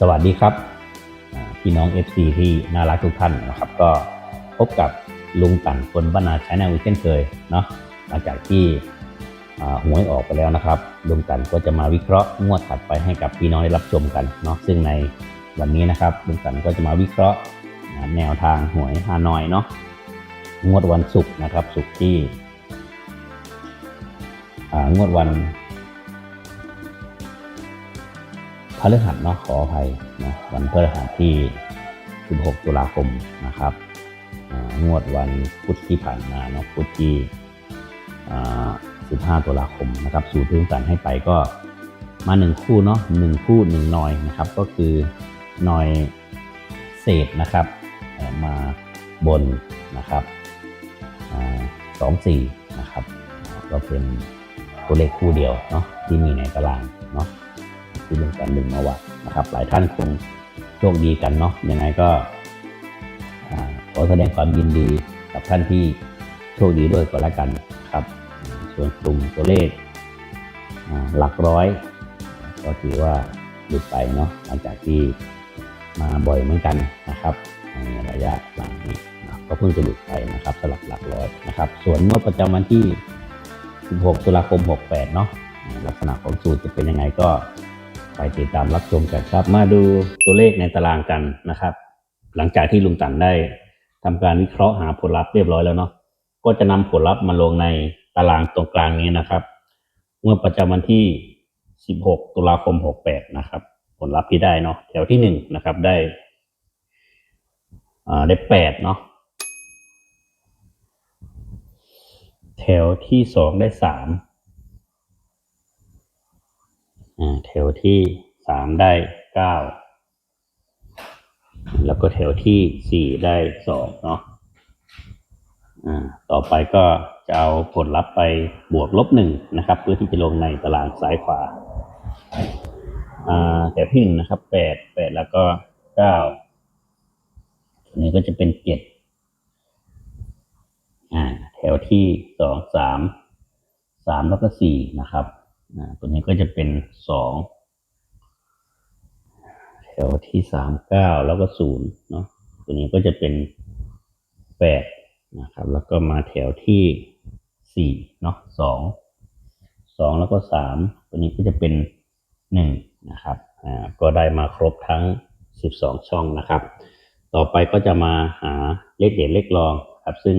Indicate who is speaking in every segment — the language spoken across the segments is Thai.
Speaker 1: สวัสดีครับพี่น้อง FC ที่น่ารักทุกท่านนะครับ ก็พบกับลุงตันคนบ้านนาช้แนวเช่นเคยเนาะหลังจากที่หวยออกไปแล้วนะครับ ลุงตันก็จะมาวิเคราะห์งวดถัดไปให้กับพี่น้องได้รับชมกันเนาะซึ่งในวันนี้นะครับลุงตันก็จะมาวิเคราะห์แนวทางหวยฮานอยเนาะงวดวันศุกร์นะครับศุกร์ที่งวดวัน ฤหัสเนาะขออภัยนะวันพฤหัสที่ 16 ตุลาคมนะครับงวดวันพุธที่ผ่านมาเนาะพุธที่ 15 ตุลาคมนะครับ สูตรที่ต้องการให้ไปก็มาหนึ่งคู่เนาะหนึ่งคู่หนึ่งนอยนะครับ ก็คือนอยเศษนะครับมาบนนะครับสองสี่นะครับ ก็เป็นตัวเลขคู่เดียวเนาะที่มีในตารางเนาะ ที่เรื่องการดึงมาวัดนะครับ หลายท่านคงโชคดีกันเนาะยังไงก็ขอแสดงความยินดีกับท่านที่โชคดีด้วยก็แล้วกันครับ ส่วนกลุ่มตัวเลขหลักร้อย ก็ถือว่าหลุดไปเนาะหลังจากที่มาบ่อยเหมือนกันนะครับในระยะหลังนี้นะก็เพิ่งจะหลุดไปนะครับสลับหลักร้อยนะครับ ส่วนงวดประจำวันที่ 16 ตุลาคม 68 เนาะลักษณะของสูตรจะเป็นยังไงก็ ไปติดตามรับชมกันครับ มาดูตัวเลขในตารางกันนะครับ หลังจากที่ลุงตันได้ทำการวิเคราะห์หาผลลัพธ์เรียบร้อยแล้วเนาะก็จะนำผลลัพธ์มาลงในตารางตรงกลางนี้นะครับ เมื่อประจำวันที่ 16 ตุลาคม 68 นะครับ ผลลัพธ์ที่ได้เนาะแถวที่ 1 นะครับได้ได้ 8 เนาะแถวที่ 2 ได้3อ่า แถวที่สามได้เก้าแล้วก็แถวที่สี่ได้สองเนาะต่อไปก็จะเอาผลลัพธ์ไปบวกลบหนึ่งนะครับ เพื่อที่จะลงในตารางซ้ายขวาแถวที่หนึ่งนะครับแปดแปดแล้วก็เก้าอันนี้ก็จะเป็นเจ็ดแถวที่สองสามสามแล้วก็สี่นะครับ ตัวนี้ก็จะเป็นสองแถวที่สามเก้าแล้วก็ศูนย์เนาะตัวนี้ก็จะเป็นแปดนะครับ แล้วก็มาแถวที่สี่เนาะสองสองแล้วก็สามตัวนี้ก็จะเป็นหนึ่งนะครับอ่าก็ได้มาครบทั้งสิบสองช่องนะครับ ต่อไปก็จะมาหาเลขเด่นเลขรองครับซึ่ง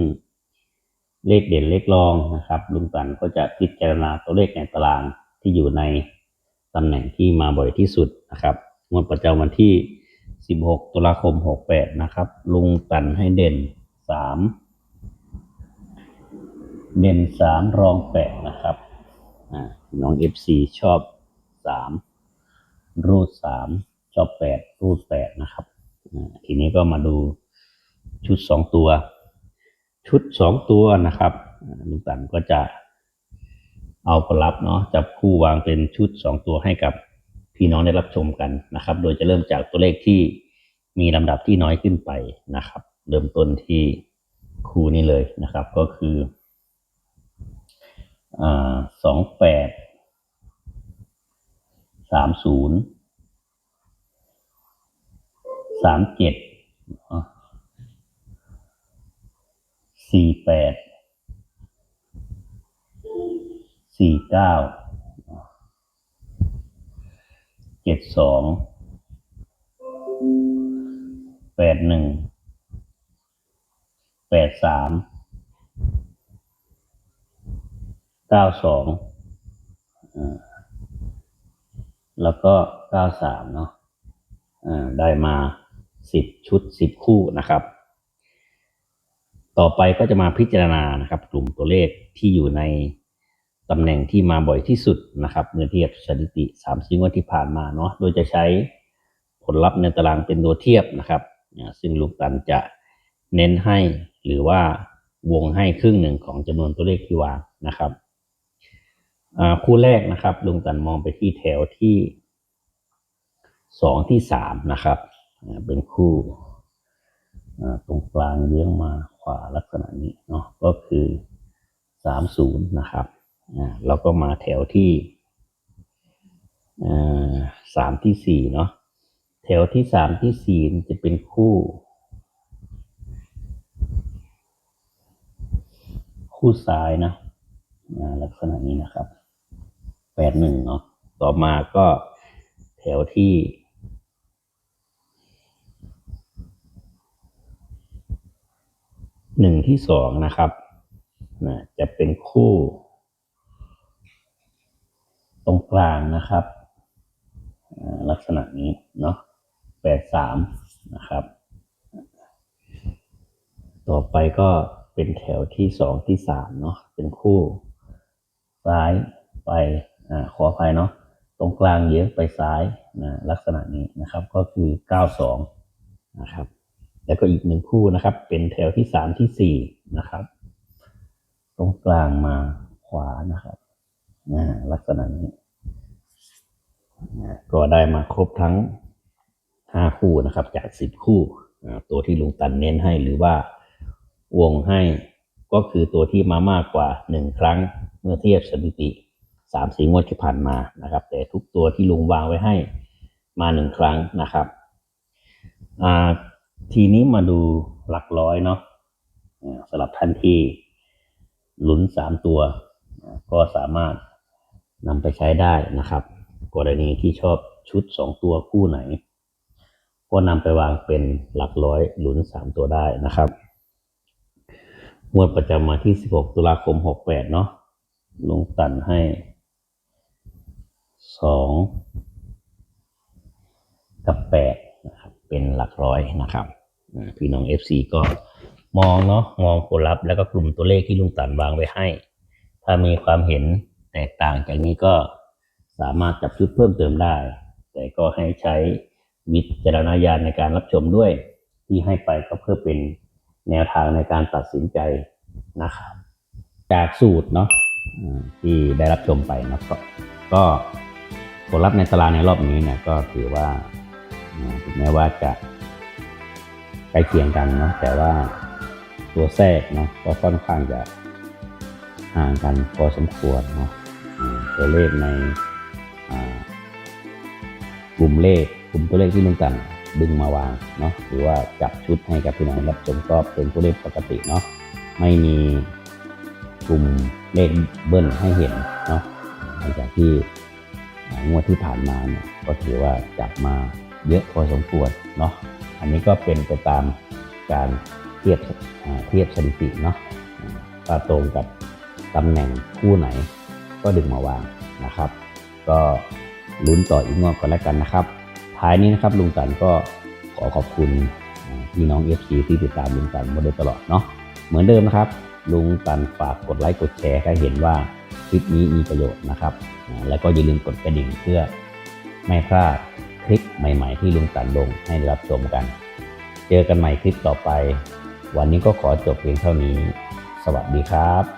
Speaker 1: เลขเด่นเลขรองนะครับ ลุงตันก็จะพิจารณาตัวเลขในตารางที่อยู่ในตำแหน่งที่มาบ่อยที่สุดนะครับงวดประจำวันที่ 16 ตุลาคม 68 นะครับ ลุงตันให้เด่น 3 เด่น 3 รอง 8 นะครับน้อง FC ชอบ 3 รูด 3 ชอบ 8 รูด 8 นะครับ ทีนี้ก็มาดูชุด 2 ตัว ชุดสองตัวนะครับลุงตันก็จะเอาผลลัพธ์เนาะจับคู่วางเป็นชุดสองตัวให้กับพี่น้องได้รับชมกันนะครับ โดยจะเริ่มจากตัวเลขที่มีลำดับที่น้อยขึ้นไปนะครับ เริ่มต้นที่คู่นี้เลยนะครับ ก็คือสองแปดสามศูนย์สามเจ็ด สี่แปดสี่เก้าเจ็ดสองแปดหนึ่งแปดสามเก้าสองอ่าแล้วก็เก้าสามเนาะอ่าได้มาสิบชุดสิบคู่นะครับ ต่อไปก็จะมาพิจารณานะครับ กลุ่มตัวเลขที่อยู่ในตำแหน่งที่มาบ่อยที่สุดนะครับเมื่อเทียบสถิติ3ามสี่งวดที่ผ่านมาเนาะโดยจะใช้ผลลัพธ์ในตารางเป็นตัวเทียบนะครับ ซึ่งลูกตันจะเน้นให้หรือว่าวงให้ครึ่งหนึ่งของจำนวนตัวเลขที่วางนะครับคู่แรกนะครับลุงตันมองไปที่แถวที่สองที่สามนะครับ เป็นคู่ตรงกลางเลี้ยงมา วาลักษณะนี้เนาะก็คือสามศูนย์นะครับอ่าแล้วก็มาแถวที่อ่าสามที่สี่เนาะแถวที่สามที่สี่จะเป็นคู่ คู่ซ้ายนะลักษณะนี้นะครับแปดหนึ่งเนาะต่อมาก็แถวที่ หนึ่งที่สองนะครับนะจะเป็นคู่ ตรงกลางนะครับ ลักษณะนี้เนาะแปดสามนะครับ ต่อไปก็เป็นแถวที่สองที่สามเนาะเป็นคู่ซ้ายไปอ่าขออภัยเนาะตรงกลางเยอะไปซ้ายนะลักษณะนี้นะครับก็คือเก้าสองนะครับ แล้วก็อีกหนึ่งคู่นะครับ เป็นแถวที่สามที่สี่นะครับ ตรงกลางมาขวานะครับนะลักษณะนี้นะก็ได้มาครบทั้งห้าคู่นะครับ จากสิบคู่ตัวที่ลุงตันเน้นให้หรือว่าวงให้ก็คือตัวที่มามากกว่าหนึ่งครั้งเมื่อเทียบสถิติสามสี่งวดที่ผ่านมานะครับ แต่ทุกตัวที่ลุงวางไว้ให้มาหนึ่งครั้งนะครับอ่า ทีนี้มาดูหลักร้อยเนาะสำหรับท่านที่ลุ้นสามตัว ก็สามารถนำไปใช้ได้นะครับ กรณีที่ชอบชุดสองตัวคู่ไหน ก็นำไปวางเป็นหลักร้อยลุ้นสามตัวได้นะครับงวดประจำมาที่ 16 ตุลาคม 68 เนาะลงตันให้สองกับแปด เป็นหลักร้อยนะครับอ่าพี่น้อง FC ก็มองเนาะมองผลลัพธ์แล้วก็กลุ่มตัวเลขที่ลุงตันวางไว้ให้ ถ้ามีความเห็นแตกต่างจากนี้ก็สามารถจับชุดเพิ่มเติมได้ แต่ก็ให้ใช้วิจารณญาณในการรับชมด้วย ที่ให้ไปก็เพื่อเป็นแนวทางในการตัดสินใจนะครับ จากสูตรเนาะอ่าที่ได้รับชมไปเนาะก็ก็ผลลัพธ์ในตารางในรอบนี้เนี่ยก็ถือว่า ถึงแม้ว่าจะใกล้เคียงกันเนาะแต่ว่าตัวแทรกเนาะก็ค่อนข้างจะห่างกันพอสมควรเนาะตัวเลขในกลุ่มเลขกลุ่มตัวเลขที่ลุงกันดึงมาวางเนาะหรือว่าจับชุดให้กับพี่น้องรับชมก็เป็นตัวเลขปกติเนาะไม่มีกลุ่มเลขเบิ้ลให้เห็นเนาะหลังจากที่งวดที่ผ่านมาเนี่ยก็ถือว่าจับมา เยอะพอสมควรเนาะอันนี้ก็เป็นไปตามการเทียบเทียบสถิติเนาะอ่าถ้าตรงกับตำแหน่งคู่ไหนก็ดึงมาวางนะครับ ก็ลุ้นต่ออีกงวดกันแล้วกันนะครับ ท้ายนี้นะครับลุงตันก็ขอขอบคุณพี่น้อง FC ที่ติดตามลุงตันมาโดยตลอดเนาะเหมือนเดิมนะครับ ลุงตันฝากกดไลค์กดแชร์ให้เห็นว่าคลิปนี้มีประโยชน์นะครับ แล้วก็อย่าลืมกดกระดิ่งเพื่อไม่พลาด คลิปใหม่ๆที่ลุงตันลงให้รับชมกัน เจอกันใหม่คลิปต่อไป วันนี้ก็ขอจบเพียงเท่านี้ สวัสดีครับ